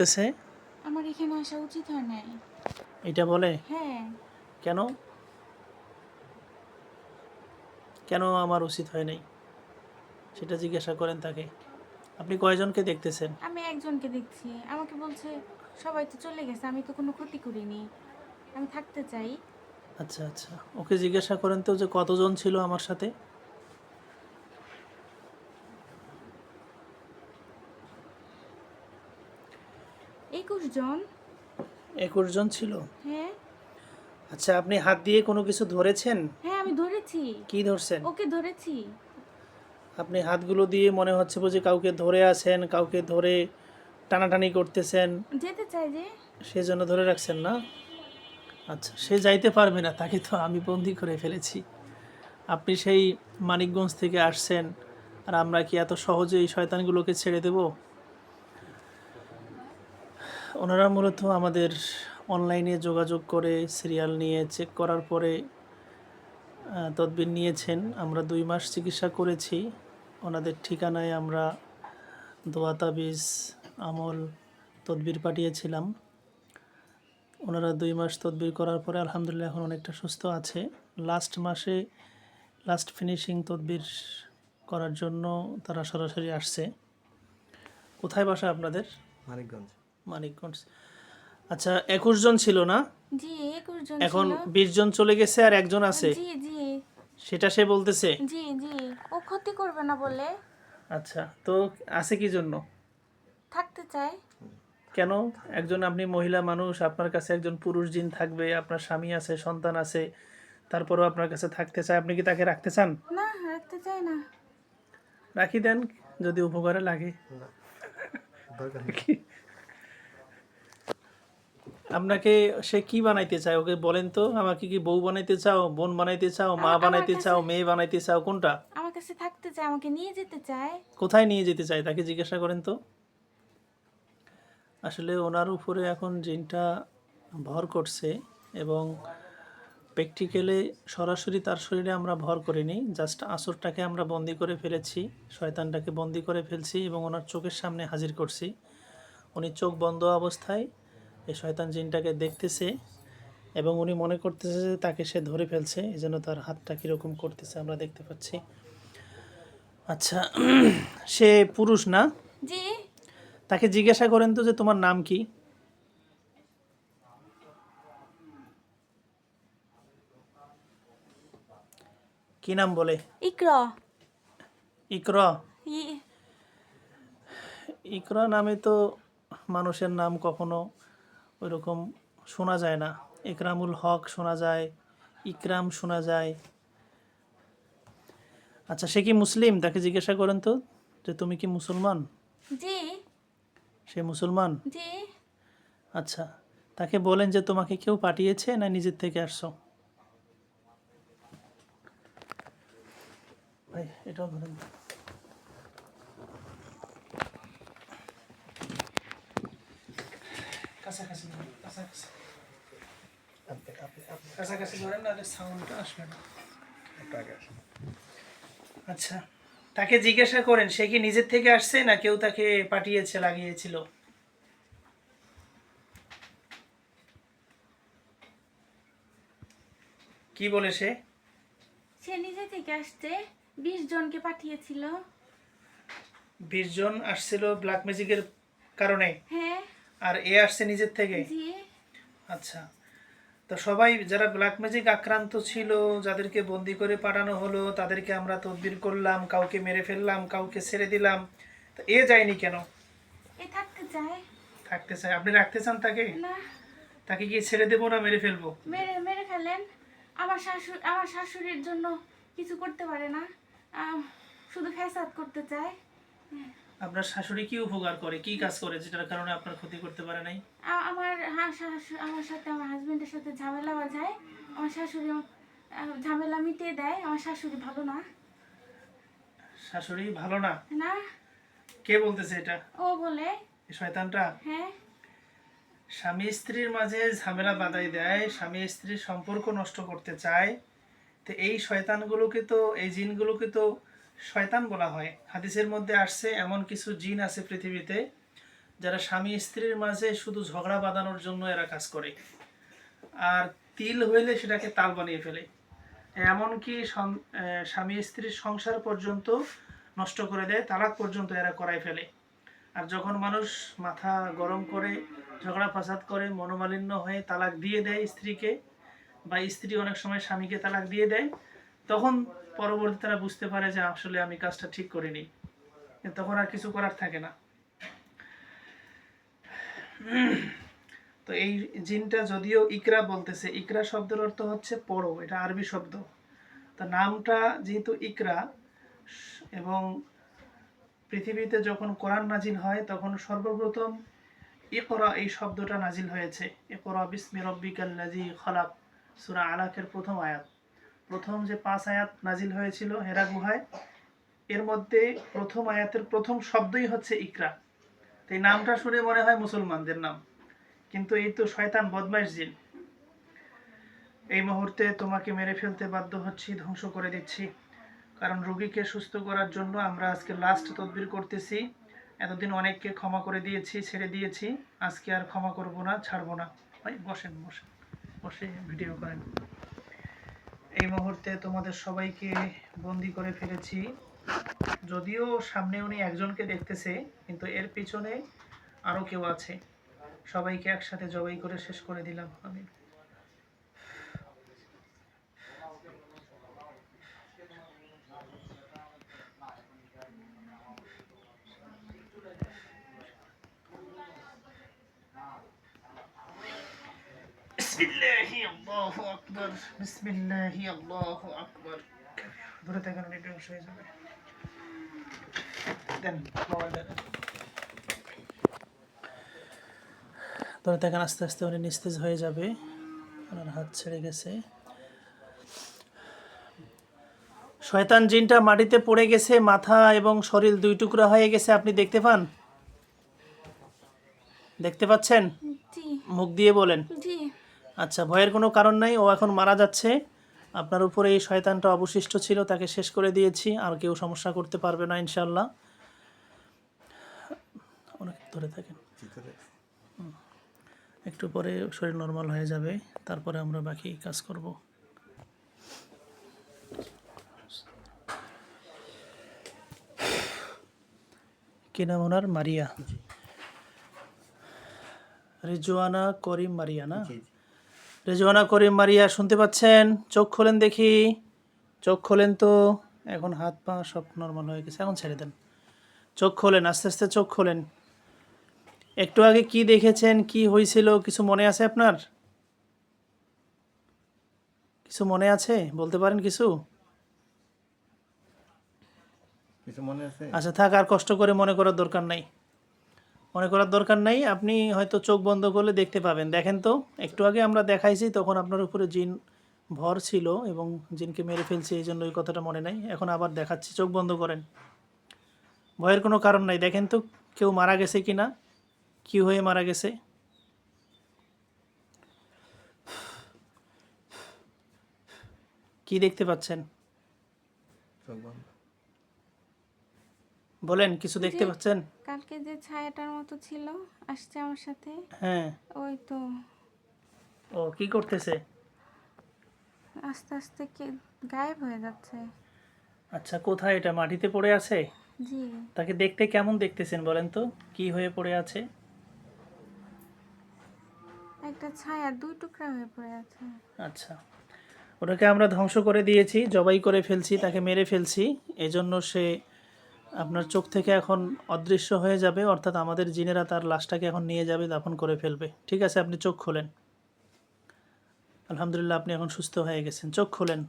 করতেছে আমার এখানে আসা উচিত হয় নাই। এটা বলে? হ্যাঁ। কেন? কেন আমার উচিত হয় নাই? সেটা জিজ্ঞাসা করেন তাকে। আপনি কয়জনকে দেখতেছেন? আমি একজনকে দেখছি। আমাকে বলছে সবাই তো চলে গেছে আমি তো কোনো ক্ষতি করিনি। আমি থাকতে চাই। আচ্ছা আচ্ছা। ওকে জিজ্ঞাসা করেন তো যে কতজন ছিল আমার সাথে একুশ জন? একুশ জন ছিল? হ্যাঁ। আচ্ছা আপনি হাত দিয়ে কোনো কিছু ধরেছেন? হ্যাঁ আমি ধরেছি। কি ধরছেন? ওকে ধরেছি। আপনি হাতগুলো দিয়ে মনে হচ্ছে বুঝি কাউকে ধরে আছেন কাউকে ধরে টানাটানি করতেছেন। যেতে চাই যে। সেজন্য ধরে রাখছেন না? আচ্ছা সে যাইতে পারবে না তাকে তো আমি বন্দি করে ফেলেছি। আপনি সেই মানিকগঞ্জ থেকে আসছেন আর আমরা কি এত সহজে এই শয়তানগুলোকে ছেড়ে দেব? ওনারা মূলত আমাদের অনলাইনে যোগাযোগ করে সিরিয়াল নিয়ে চেক করার পরে তদবির নিয়েছেন। আমরা দুই মাস চিকিৎসা করেছি। ওনাদের ঠিকানায় আমরা দোয়া, তাবিজ, আমল, তদবির পাঠিয়েছিলাম। ওনারা দুই মাস তদবির করার পরে আলহামদুলিল্লাহ এখন অনেকটা সুস্থ আছে। লাস্ট মাসে লাস্ট ফিনিশিং তদবির করার জন্য তারা সরাসরি আসছে। কোথায় বাসা আপনাদের? মানিকগঞ্জ। মানিকগঞ্জ আচ্ছা একুশ জন ছিল না? জি একুশ জন এখন বিশ জন চলে গেছে আর একজন আছে। জি জি। সেটা সে বলতেছে? জি জি। ও ক্ষতি করবে না বলে। আচ্ছা তো আছে কি জন্য? থাকতে চাই কেন? একজন আপনি মহিলা মানুষ আপনার কাছে একজন পুরুষ জিন থাকবে আপনার স্বামী আছে সন্তান আছে তারপরেও আপনার কাছে থাকতে চায়। আপনি কি তাকে রাখতে চান? না রাখতে চাই না। রাখি দেন যদি উপকারে লাগে। না? আপনাকে সে কি বানাইতে চায়? ওকে বলেন তো আমাকে কি বউ বানাইতে চাও বোন বানাইতে চাও মা আমার বানাইতে কাছে- চাও মেয়ে বানাইতে চাও কোনটা? আমার কাছে থাকতে চায় আমাকে নিয়ে যেতে চায়। কোথায় নিয়ে যেতে চায় তাকে জিজ্ঞাসা করেন তো। আসলে ওনার উপরে এখন জিনটা ভর করছে এবং প্র্যাকটিক্যালে সরাসরি তার শরীরে আমরা ভর করিনি জাস্ট আসরটাকে আমরা বন্দি করে ফেলেছি শয়তানটাকে বন্দি করে ফেলছি এবং ওনার চোখের সামনে হাজির করছি। উনি চোখ বন্ধ অবস্থায় এই শয়তান জিনটাকে দেখতেছে এবং উনি মনে করতেছে যে তাকে সে ধরে ফেলছে এই জন্য তার হাতটা কীরকম করতেছে আমরা দেখতে পাচ্ছি। আচ্ছা সে পুরুষ না? জি। তাকে জিজ্ঞাসা করেন তো যে তোমার নাম কি? কি নাম বলে? ইকরা। ইকরা? ইকরা নামে তো মানুষের নাম কখনো ওইরকম শোনা যায় না। ইকরামুল হক শোনা যায় ইকরাম শোনা যায়। আচ্ছা সে কি মুসলিম? তাকে জিজ্ঞাসা করেন তো যে তুমি কি মুসলমান? জি। সে মুসলমান? জি। আচ্ছা তাকে বলেন যে তোমাকে কেউ পাঠিয়েছে না নিজের থেকে আসছো? ভাই এটাও ধরেন। কাছাকাছি কাছাকাছি। কাছাকাছি ধরেন না সাউন্ডটা আসবে না। একটু আগে আসেন। আচ্ছা তাকে জিজ্ঞাসা করেন সে কি নিজের থেকে আসছে না কেউ তাকে পাঠিয়েছে লাগিয়েছিল? কি বলে সে? সে নিজে থেকে আসতে বিশ জনকে পাঠিয়েছিল। বিশ জন আসছিল ব্ল্যাক ম্যাজিকের কারণে? হ্যাঁ। আর এ আসছে নিজের থেকে? আচ্ছা। তো সবাই যারা ব্ল্যাক ম্যাজিক আক্রান্ত ছিল যাদেরকে বন্দি করে পাঠানো হলো তাদেরকে আমরা তদবির করলাম কাউকে মেরে ফেললাম কাউকে ছেড়ে দিলাম তো এ যায়নি কেন? এ থাকতে চায়। থাকতে চায়। আপনি রাখতে চান তাকে? না। তাকে কি ছেড়ে দেবো না মেরে ফেলব? মেরে মেরে ফেলেন। আমার শাশুড়ি আমার শাশুড়ির জন্য কিছু করতে পারে না। শুধু ফ্যাসাদ করতে চায়। আপনার শাশুড়ি কি উপকার করে? কি কাজ করে যেটার কারণে আপনার ক্ষতি করতে পারে নাই? আমার হ্যাঁ আমার সাথে আমার হাজবেন্ডের সাথে ঝামেলা বাজায় আমার শাশুড়ি ঝামেলা মিটিয়ে দেয়। আমার শাশুড়ি ভালো না। শাশুড়ি ভালো না? না। কে বলতেছে এটা? ও বলে। শয়তানটা? হ্যাঁ। স্বামী স্ত্রীর মাঝে ঝামেলা বাধাই দেয় স্বামী স্ত্রীর সম্পর্ক নষ্ট করতে চায়। তো এই শয়তানগুলোকে তো এই জিনগুলোকে তো শয়তান বলা হয়। হাদিসের মধ্যে আসছে, এমন কিছু জিন আছে পৃথিবীতে যারা স্বামী স্ত্রীর মাঝে শুধু ঝগড়া বাঁধানোর জন্য এরা কাজ করে। আর তিল হইলে সেটাকে তাল বানিয়ে ফেলে। এমনকি স্বামী স্ত্রীর সংসার পর্যন্ত নষ্ট করে দেয়, তালাক পর্যন্ত এরা করাই ফেলে। আর যখন মানুষ মাথা গরম করে, ঝগড়া ফাসাদ করে, মনোমালিন্য হয়ে তালাক দিয়ে দেয় স্ত্রীকে, বা স্ত্রী অনেক সময় স্বামীকে তালাক দিয়ে দেয়, তখন পরবর্তীতে তারা বুঝতে পারে যে আসলে আমি কাজটা ঠিক করিনি। তখন আর কিছু করার থাকে না। তো এই জিনটা যদিও ইকরা বলতেছে, ইকরা শব্দের অর্থ হচ্ছে পড়ো, এটা আরবি শব্দ। তো নামটা যেহেতু ইকরা, এবং পৃথিবীতে যখন কোরআন নাজিল হয়, তখন সর্বপ্রথম ইকরা এই শব্দটা নাজিল হয়েছে। ইকরা বিসমি রব্বিকাল্লাজি খলাক, সূরা আলাকের প্রথম আয়াত। প্রথম যে পাঁচ আয়াত নাজিল হয়েছিল হেরা গুহায়, এর মধ্যে প্রথম আয়াতের প্রথম শব্দই হচ্ছে ইকরা। তো এই নামটা শুনে মনে হয় মুসলমানদের নাম। কিন্তু এই তো শয়তান বদমাইশ জিন। এই মুহূর্তে তোমাকে মেরে ফেলতে বাধ্য হচ্ছি, ধ্বংস করে দিচ্ছি। কারণ রোগীকে সুস্থ করার জন্য আমরা আজকে লাস্ট তদবির করতেছি। এতদিন অনেককে ক্ষমা করে দিয়েছি, ছেড়ে দিয়েছি। আজকে আর ক্ষমা করব না, ছাড়বো না। ভাই, বসেন বসেন। বসে ভিডিও করেন। এই মুহূর্তে তোমাদের সবাইকে বন্দি করে ফেলেছি। যদিও সামনে উনি একজনকে দেখতেছে, কিন্তু এর পিছনে আরও কেউ আছে। সবাইকে একসাথে জবাই করে শেষ করে দিলাম আমি। বিসমিল্লাহি আল্লাহু আকবার বিসমিল্লাহি আল্লাহু আকবার ধরে থাকেন উনি বেহুশ হয়ে যাবে দেন মোবাইল দেন ধরে থাকেন আস্তে আস্তে উনি নিস্তেজ হয়ে যাবে। ওনার হাত ছেড়ে গেছে। শয়তান জিনটা মাটিতে পড়ে গেছে মাথা এবং শরীর দুই টুকরা হয়ে গেছে আপনি দেখতে পান? দেখতে পাচ্ছেন? মুখ দিয়ে বলেন। জি। আচ্ছা ভয়ের কোনো কারণ নাই ও এখন মারা যাচ্ছে। আপনার উপরে এই শয়তানটা অবশিষ্ট ছিল তাকে শেষ করে দিয়েছি আর কেউ সমস্যা করতে পারবে না ইনশাল্লাহ অনেক ধরে থাকেন। একটু পরে শরীর নর্মাল হয়ে যাবে তারপরে আমরা বাকি কাজ করব। কি নাম ওনার? মারিয়া। রিজওয়ানা করিম মারিয়া না? রেজওয়ানা করিম মারিয়া শুনতে পাচ্ছেন? চোখ খোলেন দেখি। চোখ খোলেন তো। এখন হাত পা সব নর্মাল হয়ে গেছে। এখন ছেড়ে দেন। চোখ খোলেন আস্তে আস্তে চোখ খোলেন। একটু আগে কি দেখেছেন? কি হয়েছিল? কিছু মনে আছে আপনার? কিছু মনে আছে? বলতে পারেন কিছু? কিছু মনে আছে? আচ্ছা থাক আর কষ্ট করে মনে করার দরকার নাই। মনে করার দরকার নাই। আপনি হয়তো চোখ বন্ধ করলে দেখতে পাবেন। দেখেন তো, একটু আগে আমরা দেখাইছি, তখন আপনার উপরে জিন ভর ছিল এবং জিনকে মেরে ফেলছে, এই জন্য ওই কথাটা মনে নাই। এখন আবার দেখাচ্ছি, চোখ বন্ধ করেন। ভয়ের কোনো কারণ নাই। দেখেন তো, কেউ মারা গেছে কি না কী হয়ে মারা গেছে? কি দেখতে পাচ্ছেন? চোখ বন্ধ। বলেন কিছু দেখতে পাচ্ছেন? কালকে যে ছায়াটার মতো ছিল আসছে আমার সাথে। হ্যাঁ। ওই তো। ও কি করতেছে? আস্তে আস্তে কে গায়েব হয়ে যাচ্ছে। আচ্ছা কোথায় এটা? মাটিতে পড়ে আছে? জি। তাকে দেখতে কেমন দেখতেছেন বলেন তো? কি হয়ে পড়ে আছে? একটা ছায়া দুই টুকরা হয়ে পড়ে আছে। আচ্ছা। ওটাকে আমরা ধ্বংস করে দিয়েছি জবাই করে ফেলছি তাকে মেরে ফেলছি। এজন্য সে আপনার চোখ থেকে এখন অদৃশ্য হয়ে যাবে, অর্থাৎ আমাদের জিনেরা তার লাশটাকে এখন নিয়ে যাবে, দাফন করে ফেলবে। ঠিক আছে, আপনি চোখ খোলেন। আলহামদুলিল্লাহ, আপনি এখন সুস্থ হয়ে গেছেন। চোখ খোলেন।